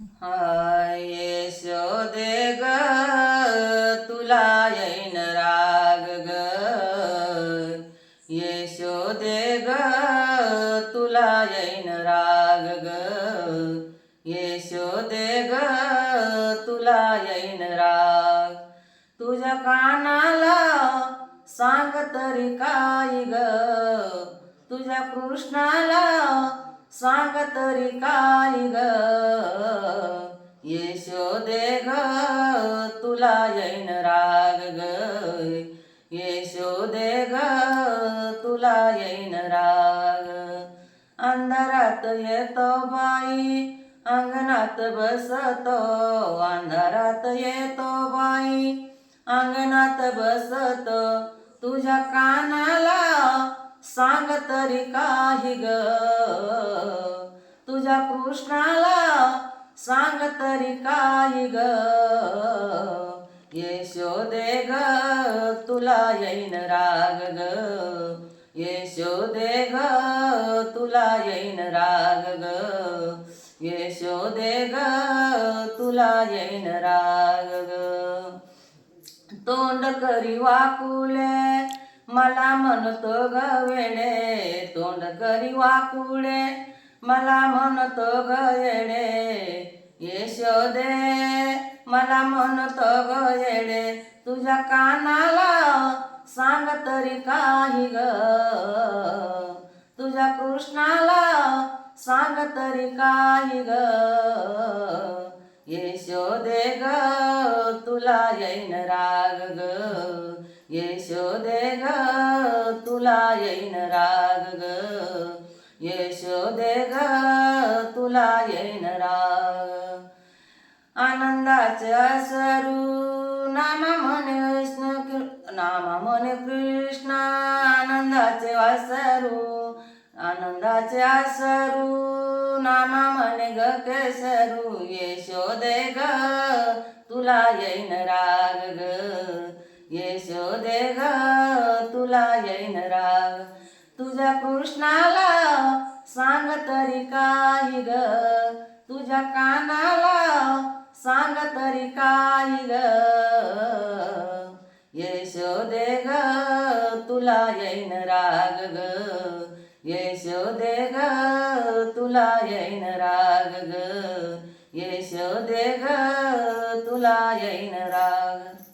हाय यशोदे ग तुला येईन राग ग. यशोदे ग तुला येईन राग ग. यशोदे ग तुला येईन राग. तुझ्या कानाला सांग तरी काय ग? तुझ्या कृष्णाला सांग तरी काय ग? यशोदे ग तुला येईन राग ग. यशोदे ग तुला येईन राग. अंधारात येतो बाई अंगणात बसतो. अंधारात येतो बाई अंगणात बसतो. तुझ्या कानाला सांग तरी काही ग. तुझ्या कृष्णाला सांग तरी काही ग. यशोदे ग तुला येईन राग ग. यशोदे ग तुला येईन राग ग. यशोदे ग तुला येईन राग ग. तोंड करी वाकुले मला म्हणतो ग वेडे तोंड करी वाकुडे मला म्हणतो ग येडे यशोदे. मला म्हणतो ग येडे तुझ्या कानाला सांग तरी काही ग. तुझ्या कृष्णाला सांग तरी काही ग. यशोदे ग तुला येईन राग ग. यशोदे ग तुला येईन राग ग. यशोदे ग तुला येईन राग. आनंदाचे असरू नामा म्हणे विष्णू नामा म्हणे कृष्ण. आनंदाचे वासरू आनंदाचे आसरू नामा म्हणे ग केसरू. यशोदे ग तुला येईन राग ग. दे ग तुला येईन राग तुझ्या कृष्णाला सांग तरी काही ग. तुझ्या कानाला सांग तरी काही ग. येशो दे ग तुला येईन राग ग. येशो दे ग तुला येईन राग ग. येशो दे ग तुला येईन राग